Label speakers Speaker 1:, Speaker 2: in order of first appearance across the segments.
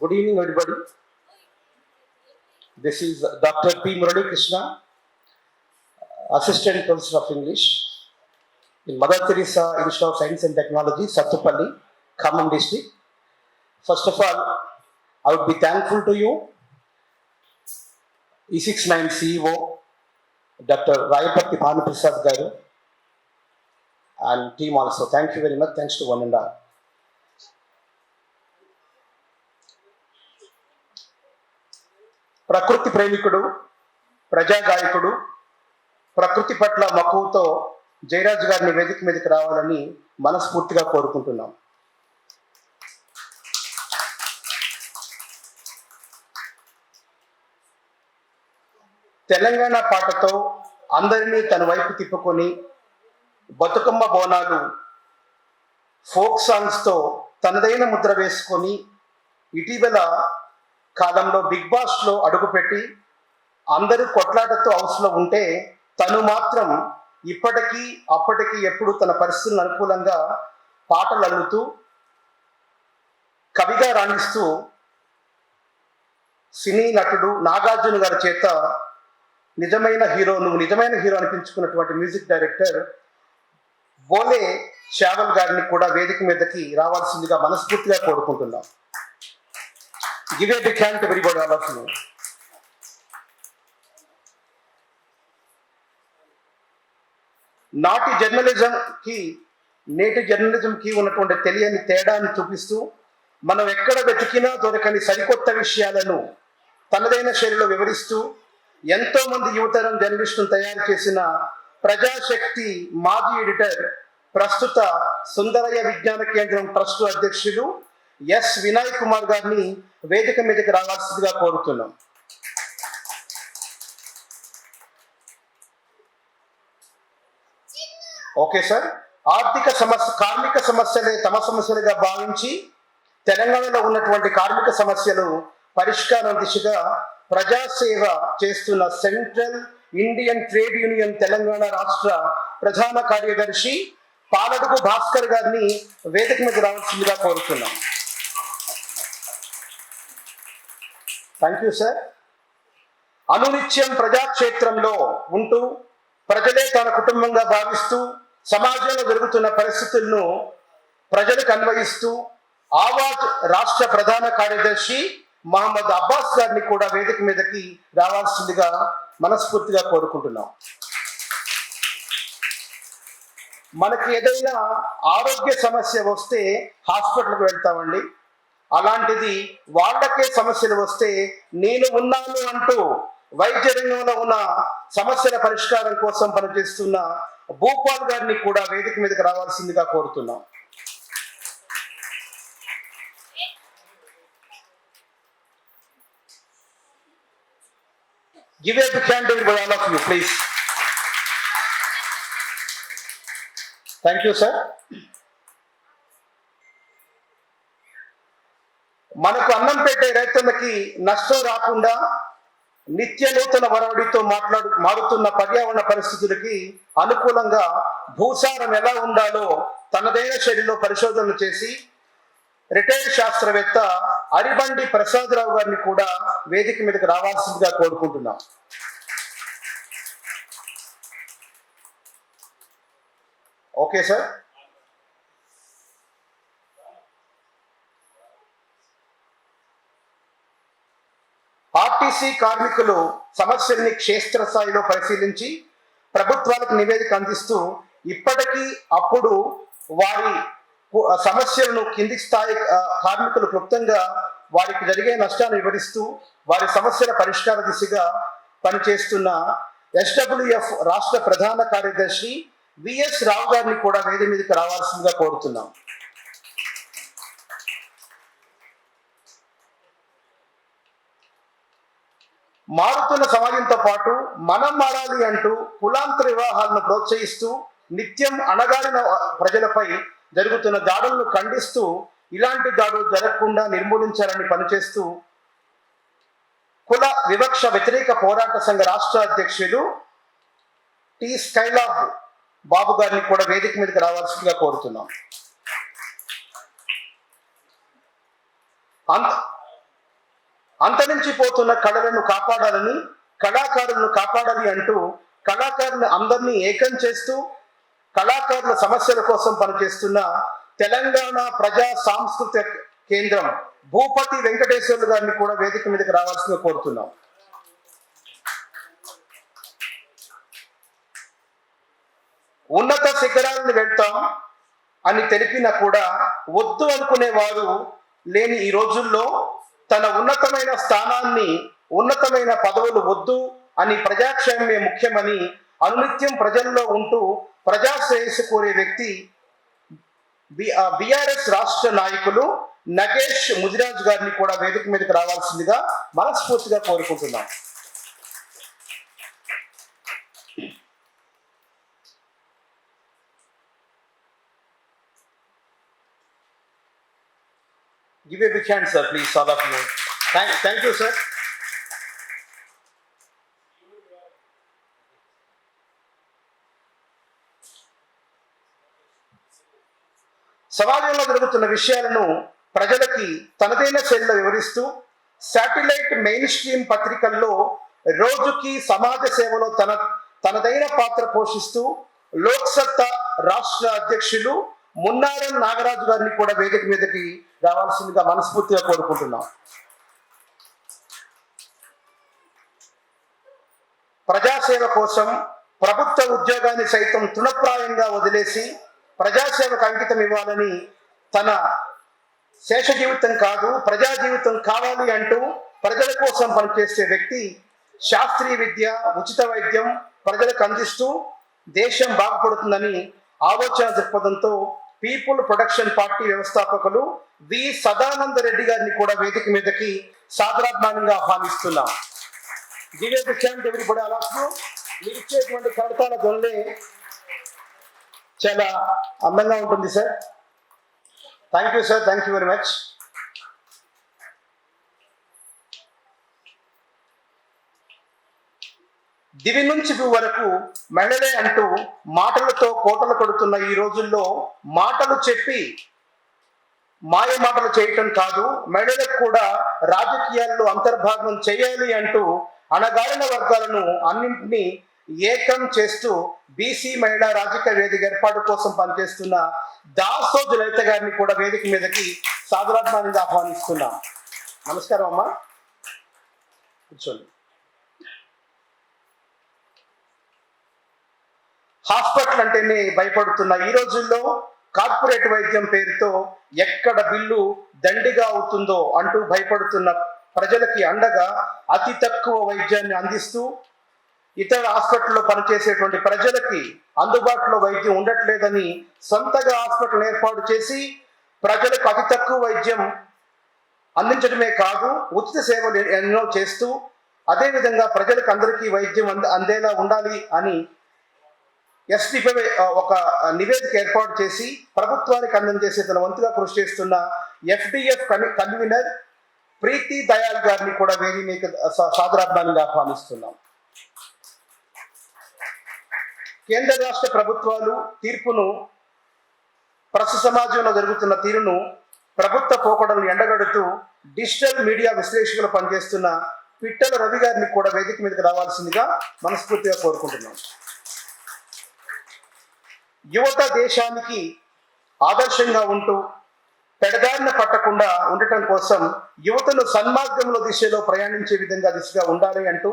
Speaker 1: Good evening, everybody. This is Dr. P. Murali Krishna, Assistant Professor of English in Mother Teresa Institute of Science and Technology, Sattupalli, Khammam district. First of all, I would be thankful to you, E E69 CEO, Dr. Rayapati Bhanuprasad Garu, and team also. Thank you very much. Thanks to one and all. ప్రకృతి ప్రేమికుడు ప్రజాగాయకుడు ప్రకృతి పట్ల మక్కువతో జయరాజు గారిని వేదిక మీదకి రావాలని మనస్ఫూర్తిగా కోరుకుంటున్నాం. తెలంగాణ పాటతో అందరినీ తన వైపు తిప్పుకొని బతుకమ్మ బోనాలు ఫోక్ సాంగ్స్తో తనదైన ముద్ర వేసుకొని ఇటీవల కాలంలో బిగ్ బాస్లో అడుగుపెట్టి అందరూ కొట్లాటతో హౌస్లో ఉంటే తను మాత్రం ఇప్పటికీ అప్పటికి ఎప్పుడు తన పరిస్థితులను అనుకూలంగా పాటలు అల్లుతూ కవిగా రాణిస్తూ సినీ నటుడు నాగార్జున గారి చేత నిజమైన హీరో నువ్వు నిజమైన హీరో అనిపించుకున్నటువంటి మ్యూజిక్ డైరెక్టర్ బోలే శ్యావల్ గారిని కూడా వేదిక మీదకి రావాల్సిందిగా మనస్ఫూర్తిగా కోరుకుంటున్నాం. Give a big hand to everybody all of నాటి జర్నలిజంకి నేటి జర్నలిజంకి ఉన్నటువంటి తెలియని తేడాన్ని చూపిస్తూ మనం ఎక్కడ వెతికినా దొరకని సరికొత్త విషయాలను తనదైన శైలిలో వివరిస్తూ ఎంతో మంది యువతరం జర్నలిస్టును తయారు చేసిన ప్రజాశక్తి మాజీ ఎడిటర్ ప్రస్తుత సుందరయ్య విజ్ఞాన కేంద్రం ట్రస్ట్ అధ్యక్షులు ఎస్ వినాయక్ కుమార్ గారిని వేదిక మీదకి రావాల్సిందిగా కోరుతున్నాం. Okay sir. ఆర్థిక సమస్య కార్మిక సమస్యలే తమ సమస్యలుగా భావించి తెలంగాణలో ఉన్నటువంటి కార్మిక సమస్యలు పరిష్కారం దిశగా ప్రజాసేవ చేస్తున్న central Indian trade union Telangana రాష్ట్ర ప్రధాన కార్యదర్శి పాలడుగు భాస్కర్ గారిని వేదిక మీద రావాల్సిందిగా కోరుతున్నాం. థ్యాంక్ యూ సార్ అనునిత్యం ప్రజాక్షేత్రంలో ఉంటూ ప్రజలే తన కుటుంబంగా భావిస్తూ సమాజంలో జరుగుతున్న పరిస్థితులను ప్రజలకు అన్వయిస్తూ ఆవాజ్ రాష్ట్ర ప్రధాన కార్యదర్శి మహమ్మద్ అబ్బాస్ గారిని కూడా వేదిక మీదకి రావాల్సిందిగా మనస్ఫూర్తిగా కోరుకుంటున్నాం. మనకి ఏదైనా ఆరోగ్య సమస్య వస్తే హాస్పిటల్కి వెళ్తామండి. అలాంటిది వాళ్ళకే సమస్యలు వస్తే నేను ఉన్నాను అంటూ వైద్య రంగంలో ఉన్న సమస్యల పరిష్కారం కోసం పనిచేస్తున్న భూపాల్ గారిని కూడా వేదిక మీదకి రావాల్సిందిగా కోరుతున్నాం. Give a big by all of you please thank you sir మనకు అన్నం రైతులకి నష్టం రాకుండా నిత్య నూతన వరవడితో మాట్లాడు మారుతున్న పర్యావరణ పరిస్థితులకి అనుకూలంగా భూసారం ఎలా ఉండాలో తనదైన శైలిలో పరిశోధనలు చేసి రిటైర్డ్ శాస్త్రవేత్త అరిబండి ప్రసాదరావు గారిని కూడా వేదిక మీదకి రావాల్సిందిగా కోరుకుంటున్నాం. Okay sir. ఆర్టీసీ కార్మికులు సమస్యల్ని క్షేత్రస్థాయిలో పరిశీలించి ప్రభుత్వాలకు నివేదిక అందిస్తూ ఇప్పటికీ అప్పుడు వారి సమస్యలను కింది స్థాయి కార్మికులు క్లుప్తంగా వారికి జరిగే నష్టాన్ని వివరిస్తూ వారి సమస్యల పరిష్కార దిశగా పనిచేస్తున్న ఎస్డబ్ల్యూఎఫ్ రాష్ట్ర ప్రధాన కార్యదర్శి విఎస్ రావు గారిని కూడా వేది మీదకి రావాల్సిందిగా కోరుతున్నాం. మారుతున్న సమాజంతో పాటు మనం మారాలి అంటూ కులాంతర వివాహాలను ప్రోత్సహిస్తూ నిత్యం అణగారిన ప్రజలపై జరుగుతున్న దాడులను ఖండిస్తూ ఇలాంటి దాడులు జరగకుండా నిర్మూలించాలని పనిచేస్తూ కుల వివక్ష వ్యతిరేక పోరాట సంఘ రాష్ట్ర అధ్యక్షులు టి స్కైలాబ్ బాబు గారిని కూడా వేదిక మీదకి రావాల్సిందిగా కోరుతున్నాం. అంత అంతరించిపోతున్న కళలను కాపాడాలని కళాకారులను కాపాడాలి అంటూ కళాకారులు అందరినీ ఏకం చేస్తూ కళాకారుల సమస్యల కోసం పనిచేస్తున్న తెలంగాణ ప్రజా సాంస్కృతిక కేంద్రం భూపతి వెంకటేశ్వర్లు గారిని కూడా వేదిక మీదకి రావాల్సిందిగా కోరుతున్నాం. ఉన్నత శిఖరాలను వెళ్తాం అని తెలిపినా కూడా వద్దు అనుకునే వారు లేని ఈ రోజుల్లో తన ఉన్నతమైన స్థానాన్ని ఉన్నతమైన పదవులు వద్దు అని ప్రజాక్షేమమే ముఖ్యమని అనునిత్యం ప్రజల్లో ఉంటూ ప్రజా శ్రేయస్సు కోరే వ్యక్తి బిఆర్ఎస్ రాష్ట్ర నాయకులు నగేష్ ముదిరాజ్ గారిని కూడా వేదిక మీదకి రావాల్సిందిగా మనస్ఫూర్తిగా కోరుకుంటున్నాం. Give a big hand, sir, please, all of you. Thank, thank you, sir. సమాజంలో జరుగుతున్న విషయాలను ప్రజలకి తనదైన శైలిలో వివరిస్తూ శాటిలైట్ మెయిన్ స్ట్రీమ్ పత్రికల్లో రోజుకి సమాజ సేవలో తన తనదైన పాత్ర పోషిస్తూ లోక్సత్తా రాష్ట్ర అధ్యక్షులు మున్నారం నాగరాజు గారిని కూడా వేదిక మీదకి రావాల్సిందిగా మనస్ఫూర్తిగా కోరుకుంటున్నాం. ప్రజాసేవ కోసం ప్రభుత్వ ఉద్యోగాన్ని సైతం తృణప్రాయంగా వదిలేసి ప్రజాసేవకు అంకితం ఇవ్వాలని తన శేష జీవితం కాదు ప్రజా జీవితం కావాలి అంటూ ప్రజల కోసం పనిచేసే వ్యక్తి శాస్త్రీయ విద్య ఉచిత వైద్యం ప్రజలకు అందిస్తూ దేశం బాగుపడుతుందని ఆలోచన దృక్పథంతో పీపుల్ ప్రొడక్షన్ పార్టీ వ్యవస్థాపకులు వి సదానంద రెడ్డి గారిని కూడా వేదిక మీదకి సాదరాభిమానంగా ఆహ్వానిస్తున్నాం. గివే విషయాన్ని అలాగే మీరు ఇచ్చేటువంటి కడతాల దొల్లే చాలా అందంగా ఉంటుంది sir. Thank you sir thank you very much దివి నుంచి వరకు మహిళలే అంటూ మాటలతో కోటలు కొడుతున్న ఈ రోజుల్లో మాటలు చెప్పి మాయ మాటలు చేయటం కాదు. మహిళలకు కూడా రాజకీయాల్లో అంతర్భాగం చేయాలి అంటూ అణగారిన వర్గాలను అన్నింటినీ ఏకం చేస్తూ బీసీ మహిళా రాజకీయ వేదిక ఏర్పాటు కోసం పనిచేస్తున్న దాసోజు లలిత గారిని కూడా వేదిక మీదకి సాధారణంగా ఆహ్వానిస్తున్నాం. నమస్కారం అమ్మా. కూర్చోండి. హాస్పిటల్ అంటేనే భయపడుతున్న. ఈ రోజుల్లో కార్పొరేట్ వైద్యం పేరుతో ఎక్కడ బిల్లు దండిగా అవుతుందో అంటూ భయపడుతున్న ప్రజలకి అండగా అతి తక్కువ వైద్యాన్ని అందిస్తూ ఇతర హాస్పిటల్లో పనిచేసేటువంటి ప్రజలకి అందుబాటులో వైద్యం ఉండట్లేదని సొంతగా హాస్పిటల్ ఏర్పాటు చేసి ప్రజలకు అతి తక్కువ వైద్యం అందించడమే కాదు ఉచిత సేవలు ఎన్నో చేస్తూ అదేవిధంగా ప్రజలకు అందరికీ వైద్యం అంద అందేలా ఉండాలి అని ఎస్టీపై ఒక నివేదిక ఏర్పాటు చేసి ప్రభుత్వానికి అందజేసే తన వంతుగా కృషి చేస్తున్న ఎఫ్డిఎఫ్ కన్వీనర్ ప్రీతి దయాల్ గారిని కూడా వేది మీకు సాదరాత్మానంగా ఆహ్వానిస్తున్నాం. కేంద్ర రాష్ట్ర ప్రభుత్వాలు తీర్పును ప్రస్తుత సమాజంలో జరుగుతున్న తీరును ప్రభుత్వ పోకడలను ఎండగడుతూ డిజిటల్ మీడియా విశ్లేషకులు పనిచేస్తున్న పిట్టల రవి గారిని కూడా వేదిక మీదకి రావాల్సిందిగా మనస్ఫూర్తిగా కోరుకుంటున్నాం. యువత దేశానికి ఆదర్శంగా ఉంటూ పెడదారిన పట్టకుండా ఉండటం కోసం యువతను సన్మార్గంలో దిశలో ప్రయాణించే విధంగా దిశగా ఉండాలి అంటూ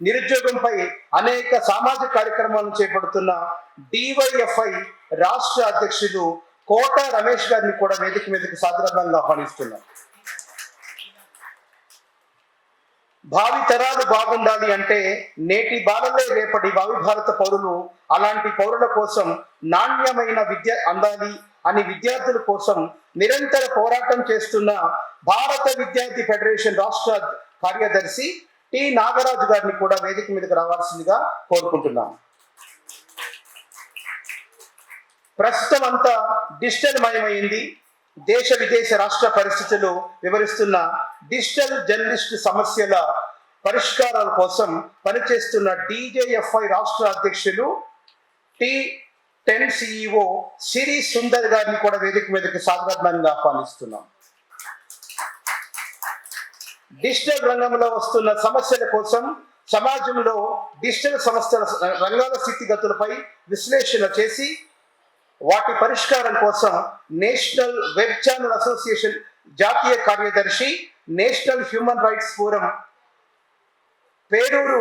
Speaker 1: నిరుద్యోగంపై అనేక సామాజిక కార్యక్రమాలను చేపడుతున్న డివైఎఫ్ఐ రాష్ట్ర అధ్యక్షులు కోట రమేష్ గారిని కూడా వేదిక మీదకి సాధారణంగా ఆహ్వానిస్తున్నారు భావి తరాలు బాగుండాలి అంటే నేటి బాలలే రేపటి భావి భారత పౌరులు అలాంటి పౌరుల కోసం నాణ్యమైన విద్య అందాలి అని విద్యార్థుల కోసం నిరంతర పోరాటం చేస్తున్న భారత విద్యార్థి ఫెడరేషన్ రాష్ట్ర కార్యదర్శి టి నాగరాజు గారిని కూడా వేదిక మీదకి రావాల్సిందిగా కోరుకుంటున్నాం. ప్రస్తుతం అంతా డిజిటల్ మయమైంది దేశ విదేశ రాష్ట్ర పరిస్థితులు వివరిస్తున్న డిజిటల్ జర్నలిస్ట్ సమస్యల పరిష్కారాల కోసం పనిచేస్తున్న డిజేఎఫ్ఐ రాష్ట్ర అధ్యక్షులు T ten CEO Siri Sundar గారిని కూడా వేదిక మీదకి సాధారణంగా ఆహ్వానిస్తున్నాం. డిజిటల్ రంగంలో వస్తున్న సమస్యల కోసం సమాజంలో డిజిటల్ సంస్థల రంగాల స్థితిగతులపై విశ్లేషణ చేసి వాటి పరిష్కారం కోసం నేషనల్ వెబ్ ఛానల్ అసోసియేషన్ జాతీయ కార్యదర్శి national human rights forum Peruru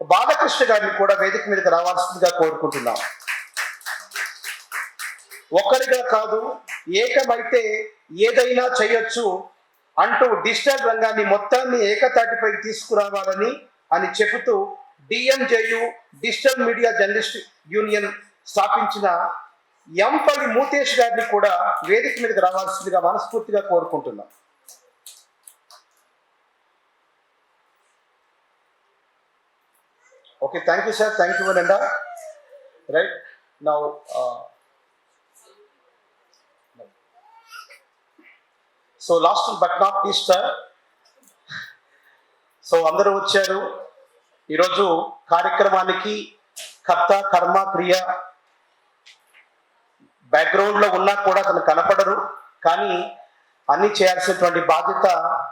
Speaker 1: Balakrishna గారిని కూడా వేదిక మీదకి రావాల్సిందిగా కోరుకుంటున్నాం. ఒక్కరిగా కాదు ఏకమైతే ఏదైనా చేయొచ్చు అంటూ డిజిటల్ రంగాన్ని మొత్తాన్ని ఏకతాటిపై తీసుకురావాలని అని చెబుతూ DMJU digital media journalist union స్థాపించిన ఎంపల్లి మూతేష్ గారిని కూడా వేదిక మీదకి రావాల్సిందిగా మనస్ఫూర్తిగా కోరుకుంటున్నాం. Okay thank you sir thank you and right now so last but not least so అందరూ వచ్చారు. ఈరోజు కార్యక్రమానికి కర్త కర్మ క్రియ బ్యాక్గ్రౌండ్లో ఉన్నా కూడా అతను కనపడరు. కానీ అన్ని చేయాల్సినటువంటి బాధ్యత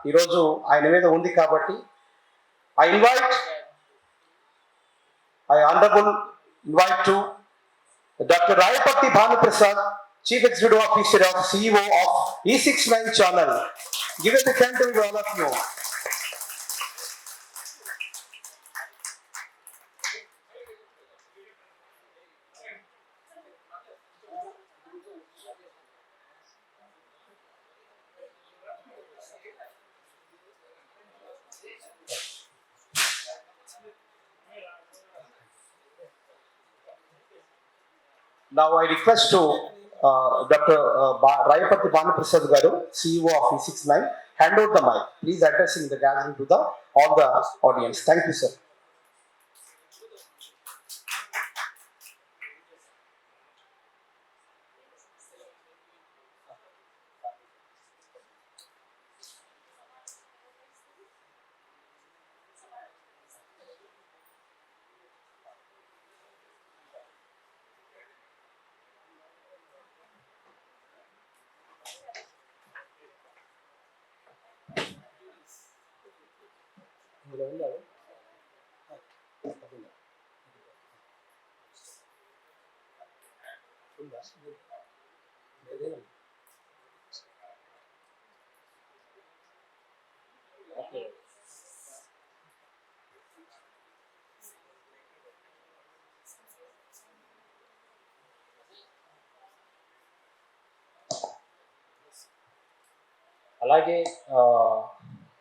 Speaker 1: ఈరోజు ఆయన మీద ఉంది కాబట్టి I invite I honourable invite to doctor Rayaparthi Bhanuprasad chief executive officer of CEO of ఈ six nine channel give a thank to all of you Now I request to uh, Dr. Uh, ba- Rayapati Bhanuprasad Garu, CEO of E69, hand out the mic. Please addressing the gathering to the all the audience. Thank you, sir.
Speaker 2: అలాగే ఆ,